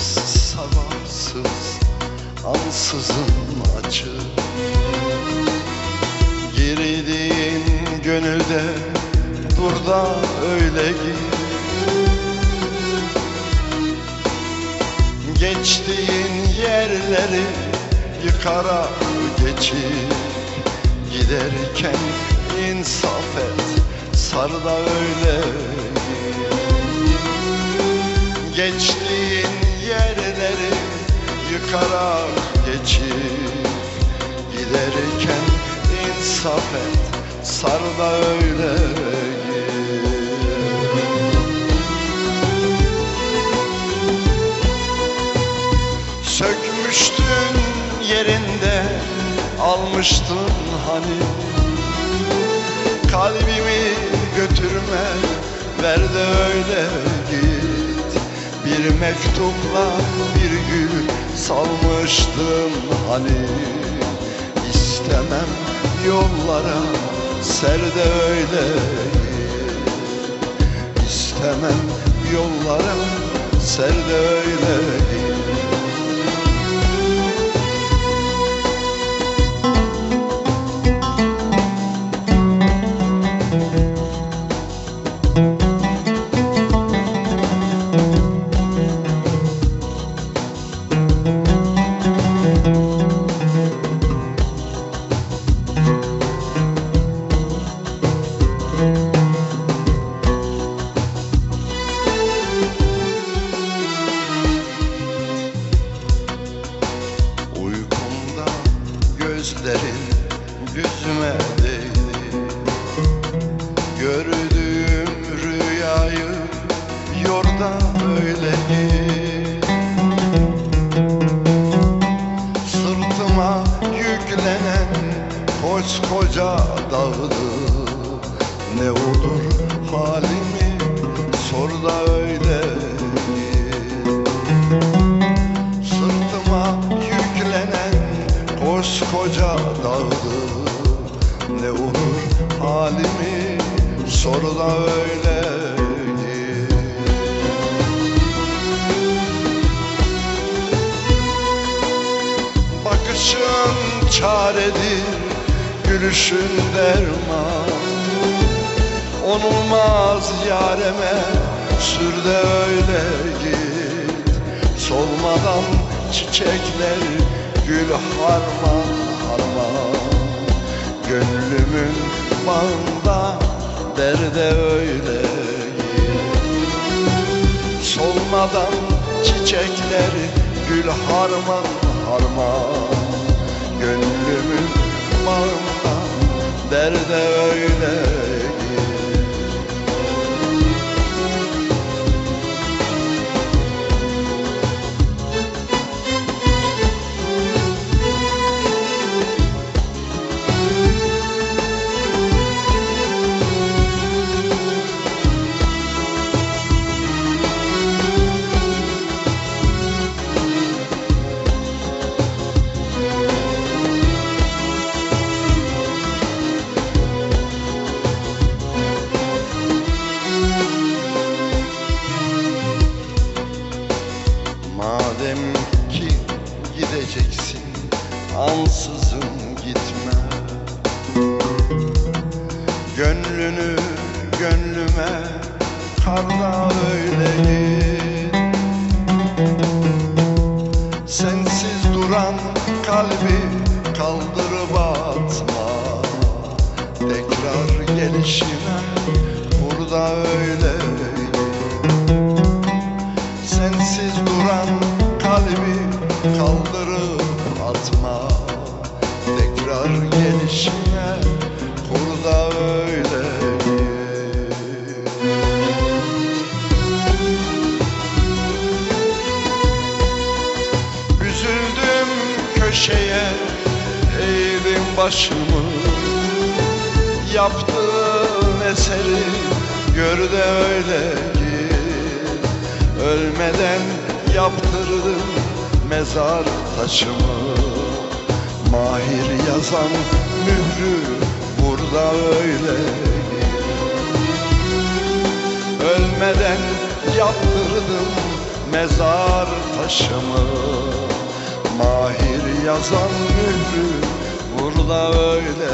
Gamsız, sabahsız, ansızın acı. Girdiğin gönülde dur da öyle git Geçtiğin yerleri yıkarak geçip Giderken insaf et sar da öyle geçip Giderken insaf et sar da öyle git Sökmüştün yerinde almıştın hani. Kalbimi götürme ver de öyle git. Bir mektupla bir gül salmıştın hani İstemem yollara ser de öyle. İstemem yollara ser de öyle halimi sor da öyle git. Bakışın çaredir, gülüşün derman. Onulmaz yareme sür de öyle git. Solmadan çiçekler gül harman harman. Gönlümün bağında derde öyle Solmadan çiçekler gül harman harman. Gönlümün bağında derde öyle ansızın gitme. Gönlünü gönlüme karda öyle Sensiz duran kalbi kaldırıp atma. Tekrar gelişine burada öyle Sensiz duran kalbi kaldırıp Tekrar gelişine kurda öyle. Üzüldüm köşeye eğdim başımı Yaptığın eseri gör de öyle git Ölmeden yaptırdım mezar taşımı Mahir yazan mührü burada öyle. Ölmeden yaptırdım mezar taşımı. Mahir yazan mührü burada öyle.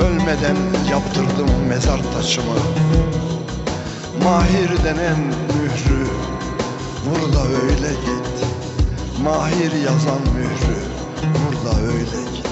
Ölmeden yaptırdım mezar taşımı. Mahir denen mührü Burada öyle. git Mahir yazan mührü Burada öyle git